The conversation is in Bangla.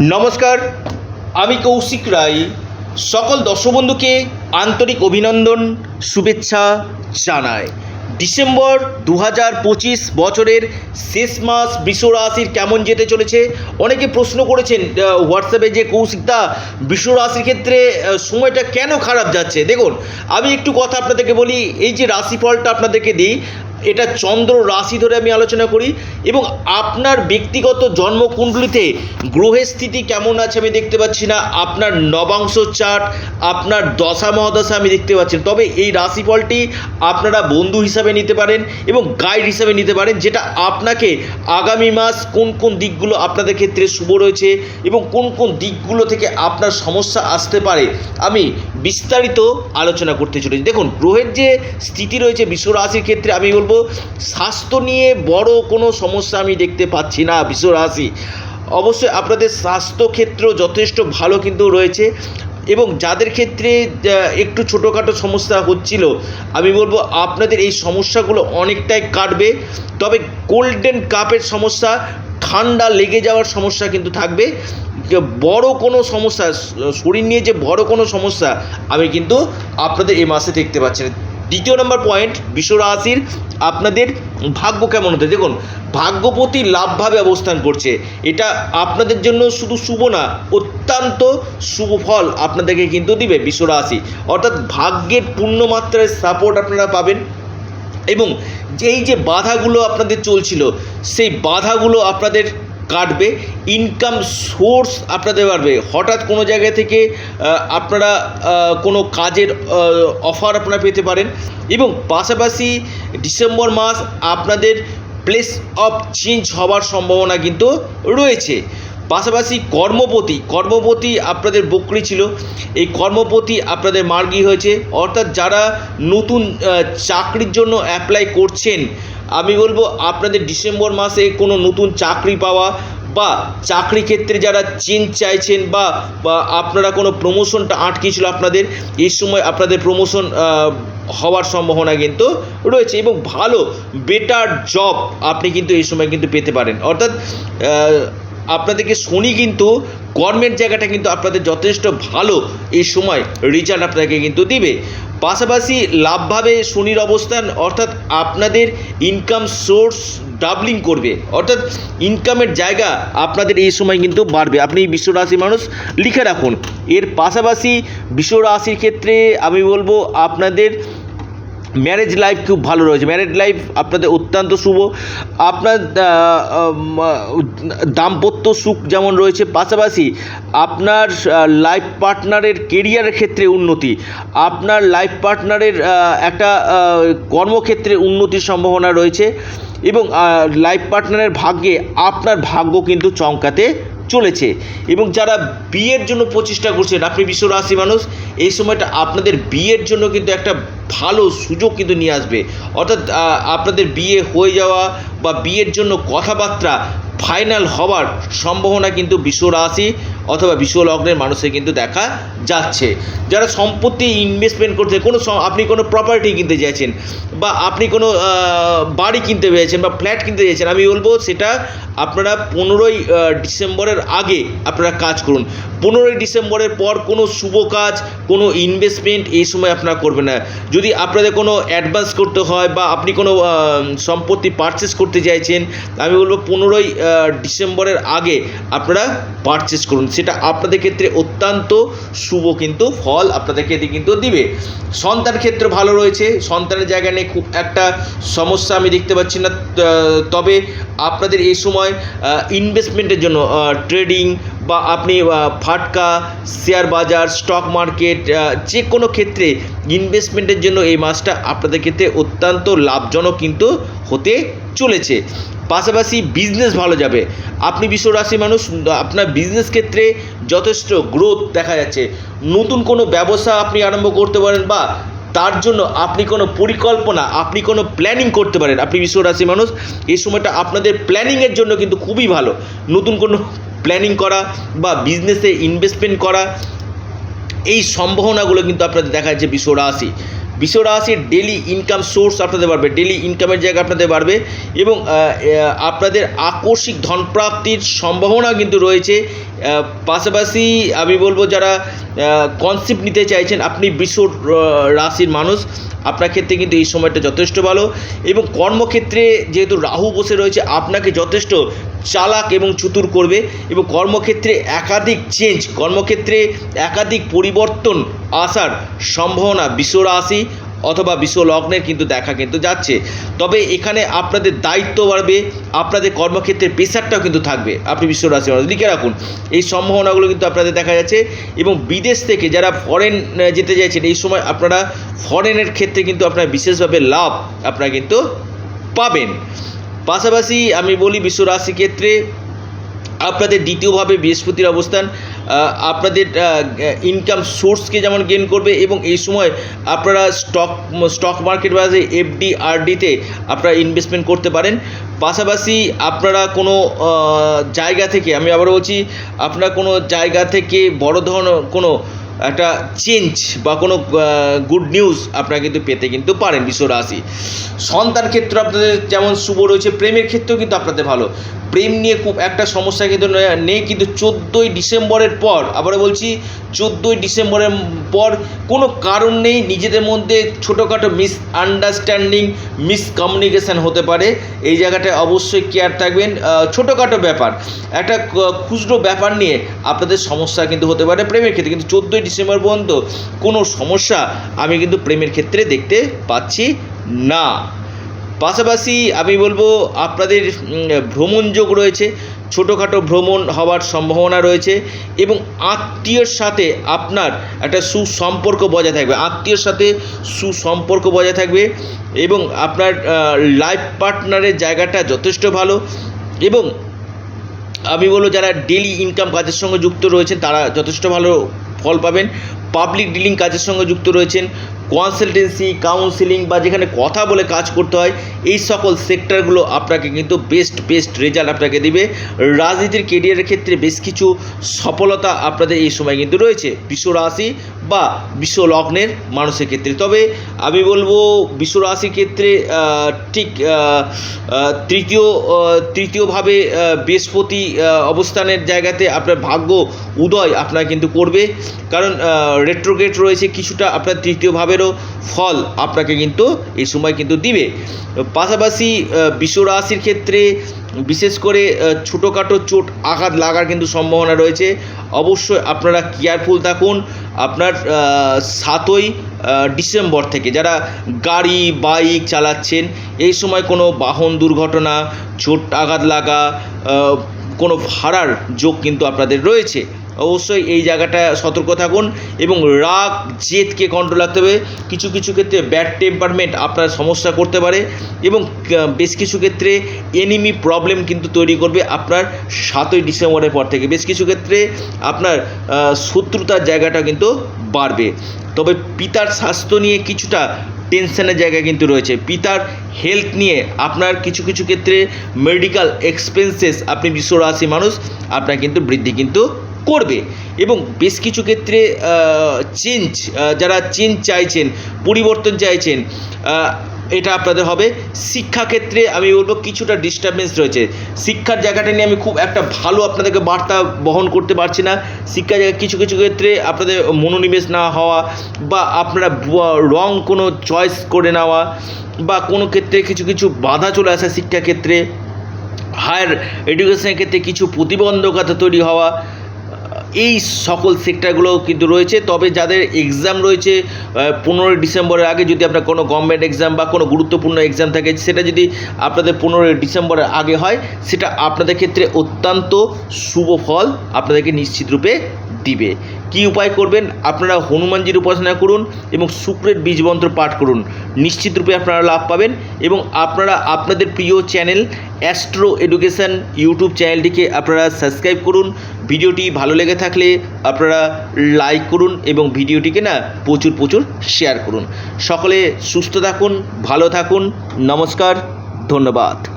নমস্কার, আমি কৌশিক রায়। সকল দর্শক বন্ধুকে আন্তরিক অভিনন্দন, শুভেচ্ছা জানাই। ডিসেম্বর দু হাজার পঁচিশ বছরের শেষ মাস বৃষ রাশির কেমন যেতে চলেছে? অনেকে প্রশ্ন করেছেন হোয়াটসঅ্যাপে যে কৌশিকদা বৃষ রাশির ক্ষেত্রে সময়টা কেন খারাপ যাচ্ছে? দেখুন, আমি একটু কথা আপনাদেরকে বলি, এই যে রাশিফলটা আপনাদেরকে দিই এটা চন্দ্র রাশি ধরে আমি আলোচনা করি এবং আপনার ব্যক্তিগত জন্মকুণ্ডলিতে গ্রহের স্থিতি কেমন আছে আমি দেখতে পাচ্ছি না। আপনার নবাংশ চার্ট আপনার দশা মহাদশা আমি দেখতে পাচ্ছি তবে এই রাশিফলটি আপনারা বন্ধু হিসাবে নিতে পারেন এবং গাইড হিসাবে নিতে পারেন, যেটা আপনাকে আগামী মাস কোন কোন দিকগুলো আপনাদের ক্ষেত্রে শুভ রয়েছে এবং কোন কোন দিকগুলো থেকে আপনার সমস্যা আসতে পারে, আমি বিস্তারিত আলোচনা করতে চলেছি। দেখুন, গ্রহের যে স্থিতি রয়েছে, বিশ্ব রাশির ক্ষেত্রে আমি বলব স্বাস্থ্য নিয়ে বড় কোনো সমস্যা আমি দেখতে পাচ্ছি না, বিশ্ব রাশি। অবশ্যই আপনাদের স্বাস্থ্যক্ষেত্র যথেষ্ট ভালো কিন্তু রয়েছে এবং যাদের ক্ষেত্রে একটু ছোটোখাটো সমস্যা হচ্ছিল, আমি বলব আপনাদের এই সমস্যাগুলো অনেকটাই কাটবে। তবে গোল্ডেন কাপের সমস্যা, ঠান্ডা লেগে যাওয়ার সমস্যা কিন্তু থাকবে। বড় কোনো সমস্যা, শরীর নিয়ে যে বড় কোনো সমস্যা, আমি কিন্তু আপনাদের এই মাসে দেখতে পাচ্ছি না। দ্বিতীয় নম্বর পয়েন্ট বিশ্ব রাশির আপনাদের ভাগ্য কেমন হতে দেখুন, ভাগ্যপতি লাভভাবে অবস্থান করছে। এটা আপনাদের জন্য শুধু শুভ না, অত্যন্ত শুভ ফল আপনাদেরকে কিন্তু দিবে বিশ্ব রাশি। অর্থাৎ ভাগ্যের পূর্ণমাত্রায় সাপোর্ট আপনারা পাবেন এবং এই যে বাধাগুলো আপনাদের চলছিল, সেই বাধাগুলো আপনাদের কাটবে ইনকাম সোর্স আপনাদের বাড়বে হঠাৎ কোনো জায়গা থেকে আপনারা কোনো কাজের অফার আপনারা পেতে পারেন। এবং পাশাপাশি ডিসেম্বর মাস আপনাদের প্লেস অফ চেঞ্জ হওয়ার সম্ভাবনা কিন্তু রয়েছে। পাশাপাশি কর্মপতি কর্মপতি আপনাদের বকরি ছিল। এই কর্মপতি আপনাদের মার্গি হয়েছে। অর্থাৎ যারা নতুন চাকরির জন্য অ্যাপ্লাই করছেন আমি বলব আপনাদের ডিসেম্বর মাসে কোনো নতুন চাকরি পাওয়া বা চাকরি ক্ষেত্রে যারা চেঞ্জ চাইছেন বা আপনারা কোনো প্রমোশনটা আটকে ছিল আপনাদের, এই সময় আপনাদের প্রমোশন হওয়ার সম্ভাবনা কিন্তু রয়েছে এবং ভালো বেটার জব আপনি কিন্তু এই সময় কিন্তু পেতে পারেন। অর্থাৎ আপনাদেরকে শনি কিন্তু কর্মের জায়গাটা কিন্তু আপনাদের যথেষ্ট ভালো এই সময় রেজাল্ট আপনাকে কিন্তু দিবে। পাশাপাশি লাভভাবে শনির অবস্থান অর্থাৎ আপনাদের ইনকাম সোর্স ডাবলিং করবে। অর্থাৎ ইনকামের জায়গা আপনাদের এই সময় কিন্তু বাড়বে। আপনি বিশ্ব রাশি মানুষ, লিখে রাখুন। এর পাশাপাশি বিশ্ব রাশির ক্ষেত্রে আমি বলব আপনাদের ম্যারেজ লাইফ খুব ভালো রয়েছে। ম্যারেজ লাইফ আপনাদের অত্যন্ত শুভ। আপনার দাম্পত্য সুখ যেমন রয়েছে, পাশাপাশি আপনার লাইফ পার্টনারের কেরিয়ারের ক্ষেত্রে উন্নতি। আপনার লাইফ পার্টনারের একটা কর্মক্ষেত্রে উন্নতির সম্ভাবনা রয়েছে এবং লাইফ পার্টনারের ভাগ্যে আপনার ভাগ্য কিন্তু চমকাতে চলেছে। এবং যারা বিয়ের জন্য প্রচেষ্টা করছেন, আপনি বিশ্ব রাশি মানুষ, এই সময়টা আপনাদের বিয়ের জন্য কিন্তু একটা ভালো সুযোগ কিন্তু নিয়ে আসবে। অর্থাৎ আপনাদের বিয়ে হয়ে যাওয়া বা বিয়ের জন্য কথাবার্তা ফাইনাল হওয়ার সম্ভাবনা কিন্তু বিশ্ব রাশি অথবা বিশ্ব লগ্নের মানুষের কিন্তু দেখা যাচ্ছে। যারা সম্পত্তি ইনভেস্টমেন্ট করতে কোনো আপনি কোনো প্রপার্টি কিনতে চাইছেন বা আপনি কোনো বাড়ি কিনতে পেরেছেন বা ফ্ল্যাট কিনতে চাইছেন আমি বলব সেটা আপনারা পনেরোই ডিসেম্বরের আগে আপনারা কাজ করুন। পনেরোই ডিসেম্বরের পর কোনো শুভ কাজ, কোনো ইনভেস্টমেন্ট এই সময় আপনারা করবেন না। যদি আপনাদের কোনো অ্যাডভান্স করতে হয় বা আপনি কোনো সম্পত্তি পারচেস করতে চাইছেন, আমি বলব পনেরোই ডিসেম্বরের আগে আপনারা পারচেস করুন। সেটা আপনাদের ক্ষেত্রে অত্যন্ত শুভ কিন্তু ফল আপনাদেরকে এটি কিন্তু দিবে। সন্তান ক্ষেত্রে ভালো রয়েছে, সন্তানের জায়গা নিয়ে খুব একটা সমস্যা আমি দেখতে পাচ্ছি না। তবে আপনাদের এই সময় ইনভেস্টমেন্টের জন্য ট্রেডিং বা আপনি ফাটকা, শেয়ার বাজার স্টক মার্কেট যে কোনো ক্ষেত্রে ইনভেস্টমেন্টের জন্য এই মাসটা আপনাদের ক্ষেত্রে অত্যন্ত লাভজনক কিন্তু হতে চলেছে। পাশাপাশি বিজনেস ভালো যাবে। আপনি বিশ্ব রাশি মানুষ, আপনার বিজনেস ক্ষেত্রে যথেষ্ট গ্রোথ দেখা যাচ্ছে। নতুন কোনো ব্যবসা আপনি আরম্ভ করতে পারেন বা তার জন্য আপনি কোনো পরিকল্পনা, আপনি কোনো প্ল্যানিং করতে পারেন। আপনি বিশ্ব রাশি মানুষ, এই সময়টা আপনাদের প্ল্যানিংয়ের জন্য কিন্তু খুবই ভালো। নতুন কোনো প্ল্যানিং করা বা বিজনেসে ইনভেস্টমেন্ট করা, এই সম্ভাবনাগুলো কিন্তু আপনাদের দেখা যাচ্ছে বিশ্ব রাশি। বিশ্ব রাশির ডেলি ইনকাম সোর্স আপনাদের বাড়বে ডেলি ইনকামের জায়গা আপনাদের বাড়বে এবং আপনাদের আকস্মিক ধনপ্রাপ্তির সম্ভাবনা কিন্তু রয়েছে পাশাপাশি আমি বলব যারা কনসেপ্ট নিতে চাইছেন, আপনি বিশ্ব রাশির মানুষ, আপনার ক্ষেত্রে কিন্তু এই সময়টা যথেষ্ট ভালো। এবং কর্মক্ষেত্রে যেহেতু রাহু বসে রয়েছে, আপনাকে যথেষ্ট চালাক এবং চতুর করবে। এবং কর্মক্ষেত্রে একাধিক চেঞ্জ কর্মক্ষেত্রে একাধিক পরিবর্তন আসার সম্ভাবনা বিশ্ব রাশি অথবা বিশ্ব লগ্নের কিন্তু দেখা কিন্তু যাচ্ছে। তবে এখানে আপনাদের দায়িত্ব বাড়বে, আপনাদের কর্মক্ষেত্রে প্রেশারটাও কিন্তু থাকবে। আপনি বিশ্ব রাশি লিখে রাখুন। এই সম্ভাবনাগুলো কিন্তু আপনাদের দেখা যাচ্ছে এবং বিদেশ থেকে যারা ফরেন যেতে চাইছেন, এই সময় আপনারা ফরেনের ক্ষেত্রে কিন্তু আপনারা বিশেষভাবে লাভ আপনারা কিন্তু পাবেন। পাশাপাশি আমি বলি বিশ্ব রাশি ক্ষেত্রে আপনাদের দ্বিতীয়ভাবে বৃহস্পতির অবস্থান আপনাদের ইনকাম সোর্সকে যেমন গেন করবে এবং এই সময় আপনারা স্টক স্টক মার্কেট বাজে এফডি আরডিতে আপনারা ইনভেস্টমেন্ট করতে পারেন। পাশাপাশি আপনারা কোনো জায়গা থেকে, আমি আবার বলছি, আপনারা কোনো জায়গা থেকে বড় ধরনের কোনো একটা চেঞ্জ বা কোনো গুড নিউজ আপনারা কিন্তু পেতে কিন্তু পারেন বিশ্ব রাশি সন্তান ক্ষেত্র আপনাদের যেমন শুভ রয়েছে, প্রেমের ক্ষেত্রেও কিন্তু আপনাদের ভালো। প্রেম নিয়ে খুব একটা সমস্যা কিন্তু নেই কিন্তু চোদ্দোই ডিসেম্বরের পর, আবারও বলছি, চোদ্দোই ডিসেম্বরের পর কোনো কারণ নেই, নিজেদের মধ্যে ছোটোখাটো মিস আন্ডারস্ট্যান্ডিং মিসকমিউনিকেশান হতে পারে। এই জায়গাটায় অবশ্যই কেয়ার থাকবেন। ছোটোখাটো ব্যাপার। একটা খুচরো ব্যাপার নিয়ে আপনাদের সমস্যা কিন্তু হতে পারে প্রেমের ক্ষেত্রে। কিন্তু চোদ্দোই ডিসেম্বর পর্যন্ত কোনো সমস্যা আমি কিন্তু প্রেমের ক্ষেত্রে দেখতে পাচ্ছি না। পাশাপাশি আমি বলব আপনাদের ভ্রমণ যোগ রয়েছে। ছোটোখাটো ভ্রমণ হওয়ার সম্ভাবনা রয়েছে এবং আত্মীয়র সাথে আপনার একটা সুসম্পর্ক বজায় থাকবে। আত্মীয়র সাথে সুসম্পর্ক বজায় থাকবে এবং আপনার লাইফ পার্টনারের জায়গাটা যথেষ্ট ভালো এবং আমি বলব যারা ডেলি ইনকাম কাজের সঙ্গে যুক্ত রয়েছেন তারা যথেষ্ট ভালো ফল পাবেন। পাবলিক ডিলিং কাজের সঙ্গে যুক্ত রয়েছেন। কনসালটেন্সি কাউন্সিলিং বা যেখানে কথা বলে কাজ করতে হয়, এই সকল সেক্টরগুলো আপনাকে কিন্তু বেস্ট বেস্ট রেজাল্ট আপনাকে দেবে। রাজনীতির কেরিয়ারের ক্ষেত্রে বেশ কিছু সফলতা আপনাদের এই সময় কিন্তু রয়েছে। বিশ্ব রাশি বা বিশ্ব লগ্নের মানুষের ক্ষেত্রে। তবে আমি বলব, বিশ্ব রাশির ক্ষেত্রে ঠিক তৃতীয় তৃতীয়ভাবে বৃহস্পতি অবস্থানের জায়গাতে আপনার ভাগ্য উদয় আপনার কিন্তু করবে। কারণ রেট্রোগেট রয়েছে, কিছুটা আপনার তৃতীয় ভাবেরও ফল আপনাকে কিন্তু এই সময় কিন্তু দিবে। পাশাপাশি আহ, বিশ্ব রাশির ক্ষেত্রে বিশেষ করে ছোটোখাটো চোট আঘাত লাগার কিন্তু সম্ভাবনা রয়েছে। অবশ্যই আপনারা কেয়ারফুল থাকুন। আপনার সাতই ডিসেম্বর থেকে যারা গাড়ি বাইক চালাচ্ছেন এই সময় কোনো বাহন দুর্ঘটনা চোট আঘাত লাগা কোনো ভাড়ার যোগ কিন্তু আপনাদের রয়েছে। অবশ্যই এই জায়গাটা সতর্ক থাকুন এবং রাগ, জেদকে কন্ট্রোল রাখতে হবে। কিছু কিছু ক্ষেত্রে ব্যাড টেম্পারমেন্ট আপনার সমস্যা করতে পারে এবং বেশ কিছু ক্ষেত্রে এনিমি প্রবলেম কিন্তু তৈরি করবে আপনার সাতই ডিসেম্বরের পর থেকে। বেশ কিছু ক্ষেত্রে আপনার শত্রুতার জায়গাটা কিন্তু বাড়বে। তবে পিতার স্বাস্থ্য নিয়ে কিছুটা টেনশনের জায়গা কিন্তু রয়েছে। পিতার হেলথ নিয়ে আপনার কিছু কিছু ক্ষেত্রে মেডিকেল এক্সপেন্সেস আপনি বিশ্ব রাশি মানুষ, আপনার কিন্তু বৃদ্ধি কিন্তু করবে। এবং বেশ কিছু ক্ষেত্রে চেঞ্জ যারা চেঞ্জ চাইছেন, পরিবর্তন চাইছেন এটা আপনাদের হবে। শিক্ষাক্ষেত্রে আমি বলব কিছুটা ডিস্টারবেন্স রয়েছে। শিক্ষার জায়গাটা নিয়ে আমি খুব একটা ভালো আপনাদেরকে বার্তা বহন করতে পারছি না। শিক্ষার জায়গায় কিছু কিছু ক্ষেত্রে আপনাদের মনোনিবেশ না হওয়া বা আপনারা রং কোনো চয়েস করে নেওয়া বা কোনো ক্ষেত্রে কিছু কিছু বাধা চলে আসা শিক্ষাক্ষেত্রে। হায়ার এডুকেশনের ক্ষেত্রে কিছু প্রতিবন্ধকতা তৈরি হওয়া এই সকল সেক্টরগুলো কিন্তু রয়েছে। তবে যাদের এক্সাম রয়েছে পনেরোই ডিসেম্বরের আগে যদি আপনার কোনো গভর্নমেন্ট এক্সাম বা কোনো গুরুত্বপূর্ণ এক্সাম থাকে, সেটা যদি আপনাদের পনেরোই ডিসেম্বরের আগে হয়, সেটা আপনাদের ক্ষেত্রে অত্যন্ত শুভ ফল আপনাদেরকে নিশ্চিত রূপে দিবে। কি উপায় করবেন? আপনারা হনুমানজির উপাসনা করুন এবং শুক্রের বীজ মন্ত্র পাঠ করুন। নিশ্চিত রূপে আপনারা লাভ পাবেন এবং আপনারা আপনাদের প্রিয় চ্যানেল অ্যাস্ট্রো এডুকেশন ইউটিউব চ্যানেলটিকে আপনারা সাবস্ক্রাইব করুন। ভিডিওটি ভালো লেগে থাকলে আপনারা লাইক করুন এবং ভিডিওটিকে না প্রচুর প্রচুর শেয়ার করুন। সকলে সুস্থ থাকুন, ভালো থাকুন। নমস্কার, ধন্যবাদ।